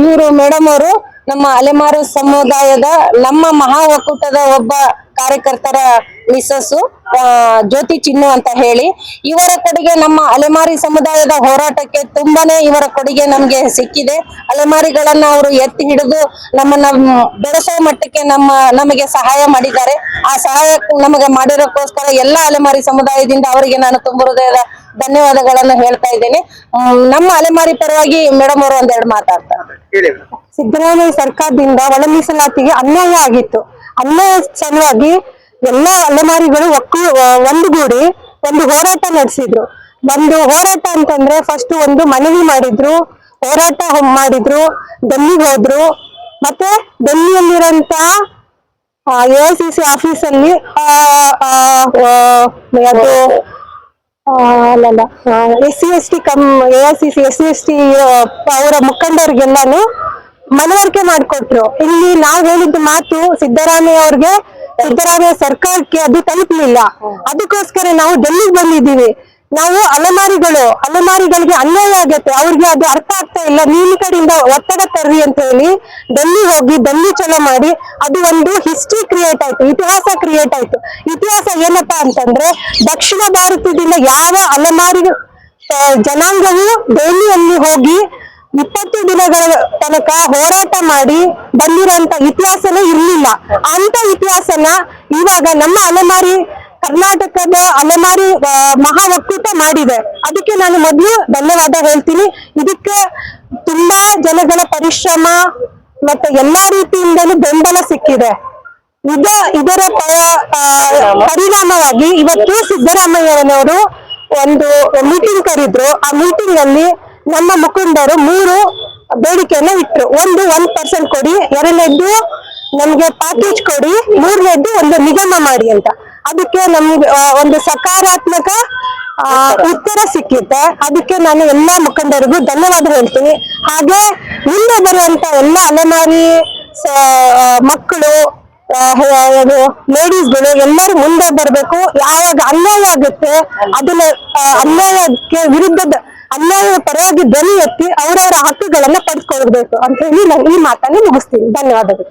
ಇವರು ಮೇಡಮ್ ಅವರು ನಮ್ಮ ಅಲೆಮಾರು ಸಮುದಾಯದ ನಮ್ಮ ಮಹಾ ಒಕ್ಕೂಟದ ಒಬ್ಬ ಕಾರ್ಯಕರ್ತರ ಮಿಸಸ್ಸು ಜ್ಯೋತಿ ಚಿನ್ನು ಅಂತ ಹೇಳಿ ಇವರ ಕೊಡುಗೆ ನಮ್ಮ ಅಲೆಮಾರಿ ಸಮುದಾಯದ ಹೋರಾಟಕ್ಕೆ ತುಂಬಾನೇ ಇವರ ಕೊಡುಗೆ ನಮ್ಗೆ ಸಿಕ್ಕಿದೆ. ಅಲೆಮಾರಿಗಳನ್ನ ಅವರು ಎತ್ತಿ ಹಿಡಿದು ನಮ್ಮನ್ನ ಬೆಳೆಸೋ ಮಟ್ಟಕ್ಕೆ ನಮ್ಮ ನಮಗೆ ಸಹಾಯ ಮಾಡಿದ್ದಾರೆ. ಆ ಸಹಾಯ ನಮಗೆ ಮಾಡಿರೋಕ್ಕೋಸ್ಕರ ಎಲ್ಲಾ ಅಲೆಮಾರಿ ಸಮುದಾಯದಿಂದ ಅವರಿಗೆ ನಾನು ತುಂಬ ಹೃದಯದ ಧನ್ಯವಾದಗಳನ್ನು ಹೇಳ್ತಾ ಇದ್ದೇನೆ. ನಮ್ಮ ಅಲೆಮಾರಿ ಪರವಾಗಿ ಮೇಡಮ್ ಅವರು ಒಂದೆರಡು ಮಾತಾಡ್ತಾರೆ. ಸಿದ್ದರಾಮಯ್ಯ ಸರ್ಕಾರದಿಂದ ಒಳ ಮೀಸಲಾತಿಗೆ ಅನ್ಯಾಯ ಆಗಿತ್ತು. ಅನ್ಯಾಯ ಸಲುವಾಗಿ ಎಲ್ಲಾ ಅಲೆಮಾರಿಗಳು ಒಕ್ಕೂ ಒಂದುಗೂಡಿ ಒಂದು ಹೋರಾಟ ನಡೆಸಿದ್ರು. ಒಂದು ಹೋರಾಟ ಅಂತಂದ್ರೆ ಫಸ್ಟ್ ಒಂದು ಮನವಿ ಮಾಡಿದ್ರು ಹೋರಾಟ ಮಾಡಿದ್ರು ಡೆಲ್ಲಿಗೆ ಹೋದ್ರು. ಮತ್ತೆ ಡೆಲ್ಲಿಯಲ್ಲಿರಂತ ಎ ಸಿ ಸಿ ಆಫೀಸಲ್ಲಿ ಆ, ಆ, ಆ, ಅದು ಅಲ್ಲಲ್ಲ S C S T cum A C C S C S T ಅವರ ಮುಖಂಡರಿಗೆಲ್ಲಾನು ಮನವರಿಕೆ ಮಾಡಿಕೊಟ್ರು. ಇಲ್ಲಿ ನಾವು ಹೇಳಿದ್ದ ಮಾತು ಸಿದ್ದರಾಮಯ್ಯ ಅವ್ರಿಗೆ ಸಿದ್ದರಾಮಯ್ಯ ಸರ್ಕಾರಕ್ಕೆ ಅದು ತಲುಪಲಿಲ್ಲ. ಅದಕ್ಕೋಸ್ಕರ ನಾವು ಡೆಲ್ಲಿಗೆ ಬಂದಿದ್ದೀವಿ. ನಾವು ಅಲೆಮಾರಿಗಳು ಅಲೆಮಾರಿಗಳಿಗೆ ಅನ್ಯಾಯ ಆಗುತ್ತೆ. ಅವ್ರಿಗೆ ಅದು ಅರ್ಥ ಆಗ್ತಾ ಇಲ್ಲ. ನೀನು ಕಡೆಯಿಂದ ಒತ್ತಡ ತರ್ರಿ ಅಂತ ಹೇಳಿ ಡೆಲ್ಲಿ ಹೋಗಿ ಡೆಲ್ಲಿ ಚಲೋ ಮಾಡಿ ಅದು ಒಂದು ಹಿಸ್ಟ್ರಿ ಕ್ರಿಯೇಟ್ ಆಯ್ತು. ಇತಿಹಾಸ ಕ್ರಿಯೇಟ್ ಆಯ್ತು. ಇತಿಹಾಸ ಏನಪ್ಪಾ ಅಂತಂದ್ರೆ ದಕ್ಷಿಣ ಭಾರತದಿಂದ ಯಾವ ಅಲೆಮಾರಿ ಜನಾಂಗವು ಡೆಲ್ಲಿಯಲ್ಲಿ ಹೋಗಿ ಇಪ್ಪತ್ತು ದಿನಗಳ ತನಕ ಹೋರಾಟ ಮಾಡಿ ಬಂದಿರೋಂತ ಇತಿಹಾಸನೇ ಇರ್ಲಿಲ್ಲ. ಅಂತ ಇತಿಹಾಸನ ಇವಾಗ ನಮ್ಮ ಅಲೆಮಾರಿ ಕರ್ನಾಟಕದ ಅಲೆಮಾರಿ ಮಹಾ ಒಕ್ಕೂಟ ಮಾಡಿದೆ. ಅದಕ್ಕೆ ನಾನು ಮೊದಲು ಧನ್ಯವಾದ ಹೇಳ್ತೀನಿ. ಇದಕ್ಕೆ ತುಂಬಾ ಜನಗಳ ಪರಿಶ್ರಮ ಮತ್ತೆ ಎಲ್ಲಾ ರೀತಿಯಿಂದಲೂ ಬೆಂಬಲ ಸಿಕ್ಕಿದೆ. ಇದ, ಇದರ ಪರ ಪರಿಣಾಮವಾಗಿ ಇವತ್ತು ಸಿದ್ದರಾಮಯ್ಯನವರು ಒಂದು ಮೀಟಿಂಗ್ ಕರೆದ್ರು. ಆ ಮೀಟಿಂಗ್ ಅಲ್ಲಿ ನಮ್ಮ ಮುಖಂಡರು ಮೂರು ಬೇಡಿಕೆಯನ್ನ ಇಟ್ರು. ಒಂದು, ಒಂದ್ ಪರ್ಸೆಂಟ್ ಕೊಡಿ, ಎರಡನೇದ್ದು ನಮ್ಗೆ ಪ್ಯಾಕೇಜ್ ಕೊಡಿ ಮೂರನೇದ್ದು ಒಂದು ನಿಗಮ ಮಾಡಿ ಅಂತ. ಅದಕ್ಕೆ ನಮ್ಗೆ ಒಂದು ಸಕಾರಾತ್ಮಕ ಉತ್ತರ ಸಿಕ್ಕಿದ್ದೆ ಅದಕ್ಕೆ ನಾನು ಎಲ್ಲಾ ಮುಖಂಡರಿಗೂ ಧನ್ಯವಾದ ಹೇಳ್ತೀನಿ. ಹಾಗೆ ಮುಂದೆ ಬರುವಂತ ಎಲ್ಲ ಅಲೆಮಾರಿ ಮಕ್ಕಳು ಲೇಡೀಸ್ಗಳು ಎಲ್ಲರೂ ಮುಂದೆ ಬರಬೇಕು. ಯಾವಾಗ ಅನ್ಯಾಯ ಆಗುತ್ತೆ, ಅದನ್ನ ಅನ್ಯಾಯಕ್ಕೆ ವಿರುದ್ಧದ ಅನ್ಯಾಯ ಪರವಾಗಿ ಧ್ವನಿ ಎತ್ತಿ ಅವರವರ ಹಕ್ಕುಗಳನ್ನ ಪಡೆದುಕೊಳ್ಬೇಕು ಅಂತ ಹೇಳಿ ನಾನು ಈ ಮಾತನ್ನು ಮುಗಿಸ್ತೀನಿ. ಧನ್ಯವಾದಗಳು.